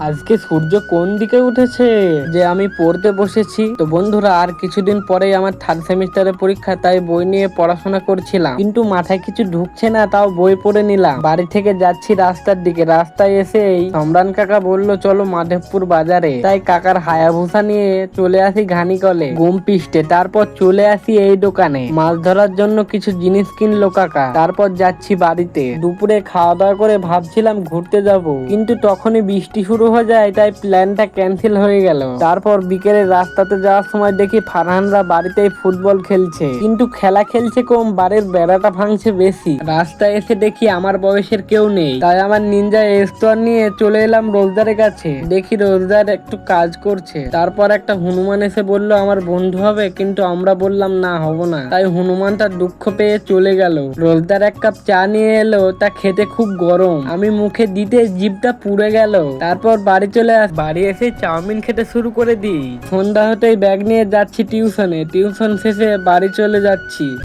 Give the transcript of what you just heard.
আজকে সূর্য কোন দিকে উঠেছে? যে আমি পড়তে বসেছি। তো বন্ধুরা, আর কিছুদিন পরেই আমার থার্ড সেমিস্টারের পরীক্ষা, তাই বই নিয়ে পড়াশোনা করছিলাম। কিন্তু মাথায় কিছু ঢুকছে না, তাও বই পড়ে নিলাম। বাড়ি থেকে যাচ্ছি রাস্তার দিকে। রাস্তায় এসেই সম্রান কাকা বলল, চলো মাধবপুর বাজারে। তাই কাকার হায়াভূষা নিয়ে চলে আসি ঘানি কলে ঘুম পিষ্টে। তারপর চলে আসি এই দোকানে। মাছ ধরার জন্য কিছু জিনিস কিনলো কাকা। তারপর যাচ্ছি বাড়িতে। দুপুরে খাওয়া দাওয়া করে ভাবছিলাম ঘুরতে যাব। কিন্তু তখনই বৃষ্টি শুরু হয়ে যায় প্ল্যানটা ক্যান্সেল হয়ে গেল। তারপর বিকেলে রাস্তাতে যাওয়ার সময় দেখি ফারহানরা বাড়িতেই ফুটবল খেলছে। কিন্তু খেলা খেলছে কম, বাড়ির বেড়াটা ভাঙছে বেশি। রাস্তায় এসে দেখি আমার বয়সের কেউ নেই। তাই আমার নিনজা স্টোর নিয়ে চলে এলাম রোজদারের কাছে। দেখি রোজদার একটু কাজ করছে। তারপর একটা হনুমান এসে বলল, আমার বন্ধু হবে, কিন্তু আমরা বললাম, না, হব না। তাই হনুমানটা দুঃখ পেয়ে চলে গেল। রোজদার এক কাপ চা নিয়ে এলো, তা খেতে খুব গরম। আমি মুখে দিতে জিভটা পুড়ে গেল। তারপর বাড়ি চলে আস, বাড়ি এসে চাউমিন খেতে শুরু করে দিই। সন্ধ্যা হতেই ব্যাগ নিয়ে যাচ্ছি টিউশনে টিউশন শেষে বাড়ি চলে যাচ্ছি।